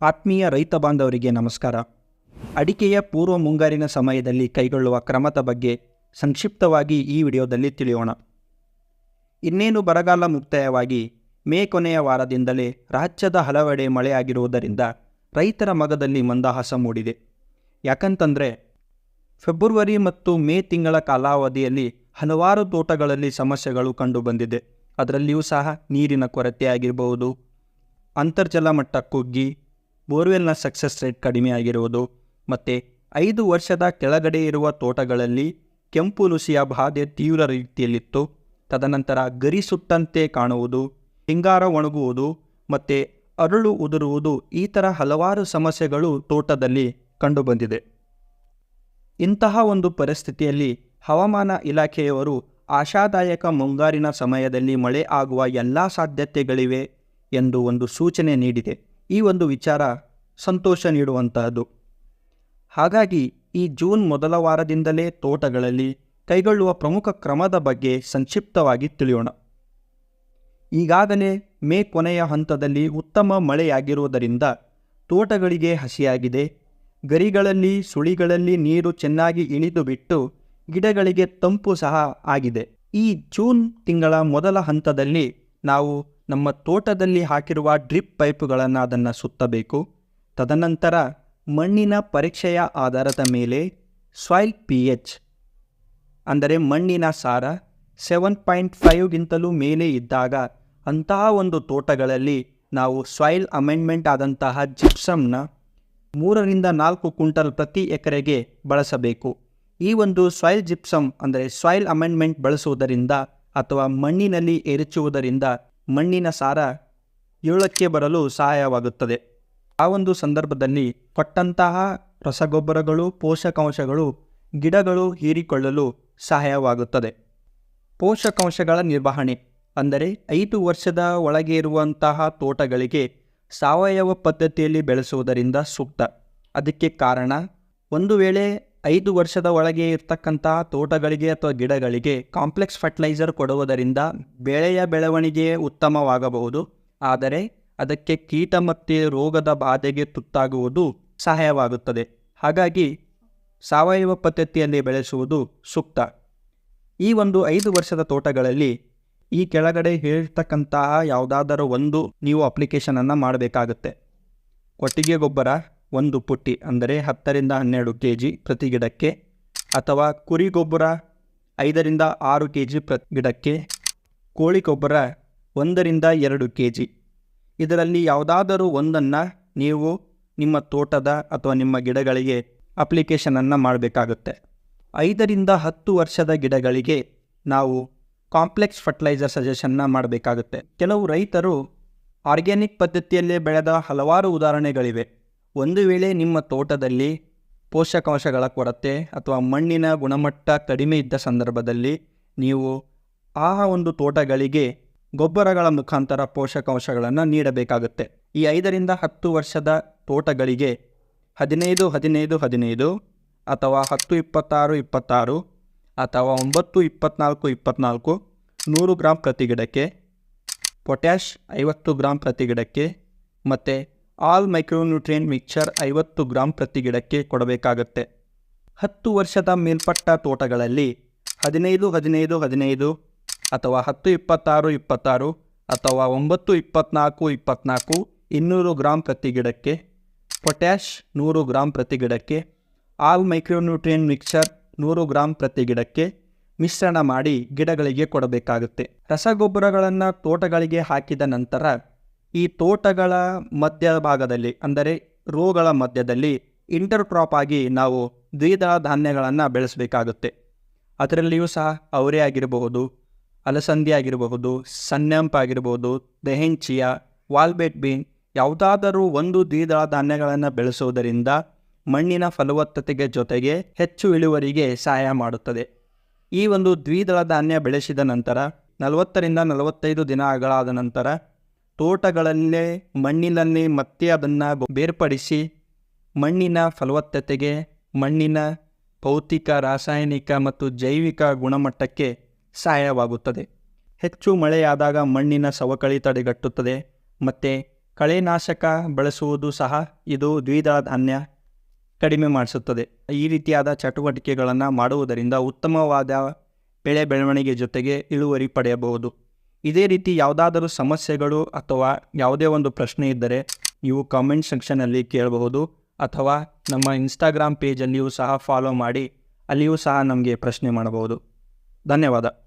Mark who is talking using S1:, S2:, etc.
S1: ಆತ್ಮೀಯ ರೈತ ಬಾಂಧವರಿಗೆ ನಮಸ್ಕಾರ. ಅಡಿಕೆಯ ಪೂರ್ವ ಮುಂಗಾರಿನ ಸಮಯದಲ್ಲಿ ಕೈಗೊಳ್ಳುವ ಕ್ರಮದ ಬಗ್ಗೆ ಸಂಕ್ಷಿಪ್ತವಾಗಿ ಈ ವಿಡಿಯೋದಲ್ಲಿ ತಿಳಿಯೋಣ. ಇನ್ನೇನು ಬರಗಾಲ ಮುಕ್ತಾಯವಾಗಿ ಮೇ ಕೊನೆಯ ವಾರದಿಂದಲೇ ರಾಜ್ಯದ ಹಲವೆಡೆ ಮಳೆಯಾಗಿರುವುದರಿಂದ ರೈತರ ಮಗದಲ್ಲಿ ಮಂದಹಾಸ ಮೂಡಿದೆ. ಯಾಕಂತಂದರೆ, ಫೆಬ್ರವರಿ ಮತ್ತು ಮೇ ತಿಂಗಳ ಕಾಲಾವಧಿಯಲ್ಲಿ ಹಲವಾರು ತೋಟಗಳಲ್ಲಿ ಸಮಸ್ಯೆಗಳು ಕಂಡುಬಂದಿದೆ. ಅದರಲ್ಲಿಯೂ ಸಹ ನೀರಿನ ಕೊರತೆ ಆಗಿರಬಹುದು ಅಂತರ್ಜಲ ಮಟ್ಟ ಕುಗ್ಗಿ ಬೋರ್ವೆಲ್ನ ಸಕ್ಸಸ್ ರೇಟ್ ಕಡಿಮೆ ಆಗಿರುವುದು ಮತ್ತು ಐದು ವರ್ಷದ ಕೆಳಗಡೆ ಇರುವ ತೋಟಗಳಲ್ಲಿ ಕೆಂಪು ನುಸಿಯ ಬಾಧೆ ತೀವ್ರ ರೀತಿಯಲ್ಲಿತ್ತು. ತದನಂತರ ಗರಿ ಸುಟ್ಟಂತೆ ಕಾಣುವುದು, ಹಿಂಗಾರ ಒಣಗುವುದು ಮತ್ತು ಅರಳು ಉದುರುವುದು ಈ ಥರ ಹಲವಾರು ಸಮಸ್ಯೆಗಳು ತೋಟದಲ್ಲಿ ಕಂಡುಬಂದಿದೆ. ಇಂತಹ ಒಂದು ಪರಿಸ್ಥಿತಿಯಲ್ಲಿ ಹವಾಮಾನ ಇಲಾಖೆಯವರು ಆಶಾದಾಯಕ ಮುಂಗಾರಿನ ಸಮಯದಲ್ಲಿ ಮಳೆ ಆಗುವ ಎಲ್ಲ ಸಾಧ್ಯತೆಗಳಿವೆ ಎಂದು ಒಂದು ಸೂಚನೆ ನೀಡಿದೆ. ಈ ಒಂದು ವಿಚಾರ ಸಂತೋಷ ನೀಡುವಂತಹದ್ದು. ಹಾಗಾಗಿ ಈ ಜೂನ್ ಮೊದಲ ವಾರದಿಂದಲೇ ತೋಟಗಳಲ್ಲಿ ಕೈಗೊಳ್ಳುವ ಪ್ರಮುಖ ಕ್ರಮದ ಬಗ್ಗೆ ಸಂಕ್ಷಿಪ್ತವಾಗಿ ತಿಳಿಯೋಣ. ಈಗಾಗಲೇ ಮೇ ಕೊನೆಯ ಹಂತದಲ್ಲಿ ಉತ್ತಮ ಮಳೆಯಾಗಿರುವುದರಿಂದ ತೋಟಗಳಿಗೆ ಹಸಿಯಾಗಿದೆ. ಗರಿಗಳಲ್ಲಿ, ಸುಳಿಗಳಲ್ಲಿ ನೀರು ಚೆನ್ನಾಗಿ ಇಳಿದು ಬಿಟ್ಟು ಗಿಡಗಳಿಗೆ ತಂಪು ಸಹ ಆಗಿದೆ. ಈ ಜೂನ್ ತಿಂಗಳ ಮೊದಲ ಹಂತದಲ್ಲಿ ನಾವು ನಮ್ಮ ತೋಟದಲ್ಲಿ ಹಾಕಿರುವ ಡ್ರಿಪ್ ಪೈಪುಗಳನ್ನು ಅದನ್ನು ಸುತ್ತಬೇಕು. ತದನಂತರ ಮಣ್ಣಿನ ಪರೀಕ್ಷೆಯ ಆಧಾರದ ಮೇಲೆ ಸಾಯಿಲ್ ಪಿ ಎಚ್ ಅಂದರೆ ಮಣ್ಣಿನ ಸಾರ ಸೆವೆನ್ ಪಾಯಿಂಟ್ ಫೈವ್ಗಿಂತಲೂ ಮೇಲೆ ಇದ್ದಾಗ ಅಂತಹ ಒಂದು ತೋಟಗಳಲ್ಲಿ ನಾವು ಸಾಯಿಲ್ ಅಮೆಂಡ್ಮೆಂಟ್ ಆದಂತಹ ಜಿಪ್ಸಮ್ನ ಮೂರರಿಂದ ನಾಲ್ಕು ಕ್ವಿಂಟಲ್ ಪ್ರತಿ ಎಕರೆಗೆ ಬಳಸಬೇಕು. ಈ ಒಂದು ಸಾಯಿಲ್ ಜಿಪ್ಸಮ್ ಅಂದರೆ ಸಾಯಿಲ್ ಅಮೆಂಡ್ಮೆಂಟ್ ಬಳಸುವುದರಿಂದ ಅಥವಾ ಮಣ್ಣಿನಲ್ಲಿ ಎರಚುವುದರಿಂದ ಮಣ್ಣಿನ ಸಾರ ಏಳಕ್ಕೆ ಬರಲು ಸಹಾಯವಾಗುತ್ತದೆ. ಆ ಒಂದು ಸಂದರ್ಭದಲ್ಲಿ ಕೊಟ್ಟಂತಹ ರಸಗೊಬ್ಬರಗಳು, ಪೋಷಕಾಂಶಗಳು, ಗಿಡಗಳು ಹೀರಿಕೊಳ್ಳಲು ಸಹಾಯವಾಗುತ್ತದೆ. ಪೋಷಕಾಂಶಗಳ ನಿರ್ವಹಣೆ ಅಂದರೆ ಐದು ವರ್ಷದ ಒಳಗೆ ಇರುವಂತಹ ತೋಟಗಳಿಗೆ ಸಾವಯವ ಪದ್ಧತಿಯಲ್ಲಿ ಬೆಳೆಸುವುದರಿಂದ ಸೂಕ್ತ. ಅದಕ್ಕೆ ಕಾರಣ ಒಂದು ವೇಳೆ ಐದು ವರ್ಷದ ಒಳಗೆ ಇರ್ತಕ್ಕಂತಹ ತೋಟಗಳಿಗೆ ಅಥವಾ ಗಿಡಗಳಿಗೆ ಕಾಂಪ್ಲೆಕ್ಸ್ ಫರ್ಟಿಲೈಸರ್ ಕೊಡುವುದರಿಂದ ಬೆಳೆಯ ಬೆಳವಣಿಗೆ ಉತ್ತಮವಾಗಬಹುದು. ಆದರೆ ಅದಕ್ಕೆ ಕೀಟ ಮತ್ತು ರೋಗದ ಬಾಧೆಗೆ ತುತ್ತಾಗುವುದು ಸಹಾಯವಾಗುತ್ತದೆ. ಹಾಗಾಗಿ ಸಾವಯವ ಪದ್ಧತಿಯಲ್ಲಿ ಬೆಳೆಸುವುದು ಸೂಕ್ತ. ಈ ಒಂದು ಐದು ವರ್ಷದ ತೋಟಗಳಲ್ಲಿ ಈ ಕೆಳಗಡೆ ಹೇಳಿರ್ತಕ್ಕಂತಹ ಯಾವುದಾದರೂ ಒಂದು ನೀವು ಅಪ್ಲಿಕೇಶನನ್ನು ಮಾಡಬೇಕಾಗುತ್ತೆ. ಕೊಟ್ಟಿಗೆ ಗೊಬ್ಬರ ಒಂದು ಪುಟ್ಟಿ, ಅಂದರೆ ಹತ್ತರಿಂದ ಹನ್ನೆರಡು ಕೆ ಜಿ ಪ್ರತಿ ಗಿಡಕ್ಕೆ, ಅಥವಾ ಕುರಿ ಗೊಬ್ಬರ ಐದರಿಂದ ಆರು ಕೆ ಜಿ ಪ್ರತಿ ಗಿಡಕ್ಕೆ, ಕೋಳಿ ಗೊಬ್ಬರ ಒಂದರಿಂದ ಎರಡು ಕೆ ಜಿ ಇದರಲ್ಲಿ ಯಾವುದಾದರೂ ಒಂದನ್ನು ನೀವು ನಿಮ್ಮ ತೋಟದ ಅಥವಾ ನಿಮ್ಮ ಗಿಡಗಳಿಗೆ ಅಪ್ಲಿಕೇಶನನ್ನು ಮಾಡಬೇಕಾಗುತ್ತೆ. ಐದರಿಂದ ಹತ್ತು ವರ್ಷದ ಗಿಡಗಳಿಗೆ ನಾವು ಕಾಂಪ್ಲೆಕ್ಸ್ ಫರ್ಟಿಲೈಸರ್ ಸಜೆಷನ್ನ ಮಾಡಬೇಕಾಗುತ್ತೆ. ಕೆಲವು ರೈತರು ಆರ್ಗ್ಯಾನಿಕ್ ಪದ್ಧತಿಯಲ್ಲೇ ಬೆಳೆದ ಹಲವಾರು ಉದಾಹರಣೆಗಳಿವೆ. ಒಂದು ವೇಳೆ ನಿಮ್ಮ ತೋಟದಲ್ಲಿ ಪೋಷಕಾಂಶಗಳ ಕೊರತೆ ಅಥವಾ ಮಣ್ಣಿನ ಗುಣಮಟ್ಟ ಕಡಿಮೆ ಇದ್ದ ಸಂದರ್ಭದಲ್ಲಿ ನೀವು ಆ ಒಂದು ತೋಟಗಳಿಗೆ ಗೊಬ್ಬರಗಳ ಮುಖಾಂತರ ಪೋಷಕಾಂಶಗಳನ್ನು ನೀಡಬೇಕಾಗುತ್ತೆ. ಈ ಐದರಿಂದ ಹತ್ತು ವರ್ಷದ ತೋಟಗಳಿಗೆ ಹದಿನೈದು ಹದಿನೈದು ಹದಿನೈದು ಅಥವಾ ಹತ್ತು, ಇಪ್ಪತ್ತಾರು ಇಪ್ಪತ್ತಾರು ಅಥವಾ ಒಂಬತ್ತು, ಇಪ್ಪತ್ನಾಲ್ಕು ಇಪ್ಪತ್ನಾಲ್ಕು ನೂರು ಗ್ರಾಂ ಪ್ರತಿ ಗಿಡಕ್ಕೆ, ಪೊಟ್ಯಾಷ್ ಐವತ್ತು ಗ್ರಾಂ ಪ್ರತಿ ಗಿಡಕ್ಕೆ ಮತ್ತು ಆಲ್ ಮೈಕ್ರೋನ್ಯೂಟ್ರಿಯನ್ ಮಿಕ್ಚರ್ ಐವತ್ತು ಗ್ರಾಂ ಪ್ರತಿ ಗಿಡಕ್ಕೆ ಕೊಡಬೇಕಾಗತ್ತೆ. ಹತ್ತು ವರ್ಷದ ಮೇಲ್ಪಟ್ಟ ತೋಟಗಳಲ್ಲಿ ಹದಿನೈದು ಹದಿನೈದು ಹದಿನೈದು ಅಥವಾ ಹತ್ತು, ಇಪ್ಪತ್ತಾರು ಇಪ್ಪತ್ತಾರು ಅಥವಾ ಒಂಬತ್ತು, ಇಪ್ಪತ್ನಾಲ್ಕು ಇಪ್ಪತ್ನಾಲ್ಕು ಇನ್ನೂರು ಗ್ರಾಂ ಪ್ರತಿ ಗಿಡಕ್ಕೆ, ಪೊಟ್ಯಾಷ್ ನೂರು ಗ್ರಾಂ ಪ್ರತಿ ಗಿಡಕ್ಕೆ, ಆಲ್ ಮೈಕ್ರೋನ್ಯೂಟ್ರಿಯನ್ ಮಿಕ್ಚರ್ ನೂರು ಗ್ರಾಂ ಪ್ರತಿ ಗಿಡಕ್ಕೆ ಮಿಶ್ರಣ ಮಾಡಿ ಗಿಡಗಳಿಗೆ ಕೊಡಬೇಕಾಗುತ್ತೆ. ರಸಗೊಬ್ಬರಗಳನ್ನು ತೋಟಗಳಿಗೆ ಹಾಕಿದ ನಂತರ ಈ ತೋಟಗಳ ಮಧ್ಯಭಾಗದಲ್ಲಿ, ಅಂದರೆ ರೋಗಳ ಮಧ್ಯದಲ್ಲಿ ಇಂಟರ್ ಕ್ರಾಪ್ ಆಗಿ ನಾವು ದ್ವಿದಳ ಧಾನ್ಯಗಳನ್ನು ಬೆಳೆಸಬೇಕಾಗುತ್ತೆ. ಅದರಲ್ಲಿಯೂ ಸಹ ಅವರೇ ಆಗಿರಬಹುದು ಅಲಸಂದಿ ಆಗಿರಬಹುದು ಸನ್ನೆಂಪ್ ಆಗಿರಬಹುದು, ದೆಹೆಂಚಿಯ, ವಾಲ್ಬೆಟ್ ಬೀನ್ ಯಾವುದಾದರೂ ಒಂದು ದ್ವಿದಳ ಧಾನ್ಯಗಳನ್ನು ಬೆಳೆಸುವುದರಿಂದ ಮಣ್ಣಿನ ಫಲವತ್ತತೆಗೆ ಜೊತೆಗೆ ಹೆಚ್ಚು ಇಳುವರಿಗೆ ಸಹಾಯ ಮಾಡುತ್ತದೆ. ಈ ಒಂದು ದ್ವಿದಳ ಧಾನ್ಯ ಬೆಳೆಸಿದ ನಂತರ, ನಲವತ್ತರಿಂದ ನಲವತ್ತೈದು ದಿನಗಳಾದ ನಂತರ ತೋಟಗಳಲ್ಲೇ ಮಣ್ಣಿನಲ್ಲಿ ಮತ್ತೆ ಅದನ್ನು ಬೇರ್ಪಡಿಸಿ ಮಣ್ಣಿನ ಫಲವತ್ತತೆಗೆ, ಮಣ್ಣಿನ ಭೌತಿಕ, ರಾಸಾಯನಿಕ ಮತ್ತು ಜೈವಿಕ ಗುಣಮಟ್ಟಕ್ಕೆ ಸಹಾಯವಾಗುತ್ತದೆ. ಹೆಚ್ಚು ಮಳೆಯಾದಾಗ ಮಣ್ಣಿನ ಸವಕಳಿ ತಡೆಗಟ್ಟುತ್ತದೆ. ಮತ್ತು ಕಳೆನಾಶಕ ಬಳಸುವುದು ಸಹ ಇದು ದ್ವಿದಳ ಧಾನ್ಯ ಕಡಿಮೆ ಮಾಡಿಸುತ್ತದೆ. ಈ ರೀತಿಯಾದ ಚಟುವಟಿಕೆಗಳನ್ನು ಮಾಡುವುದರಿಂದ ಉತ್ತಮವಾದ ಬೆಳೆ ಬೆಳವಣಿಗೆ ಜೊತೆಗೆ ಇಳುವರಿ ಪಡೆಯಬಹುದು. ಇದೇ ರೀತಿ ಯಾವುದಾದರೂ ಸಮಸ್ಯೆಗಳು ಅಥವಾ ಯಾವುದೇ ಒಂದು ಪ್ರಶ್ನೆ ಇದ್ದರೆ ನೀವು ಕಾಮೆಂಟ್ ಸೆಕ್ಷನಲ್ಲಿ ಕೇಳಬಹುದು ಅಥವಾ ನಮ್ಮ ಇನ್ಸ್ಟಾಗ್ರಾಮ್ ಪೇಜಲ್ಲಿಯೂ ಸಹ ಫಾಲೋ ಮಾಡಿ, ಅಲ್ಲಿಯೂ ಸಹ ನಮಗೆ ಪ್ರಶ್ನೆ ಮಾಡಬಹುದು. ಧನ್ಯವಾದ.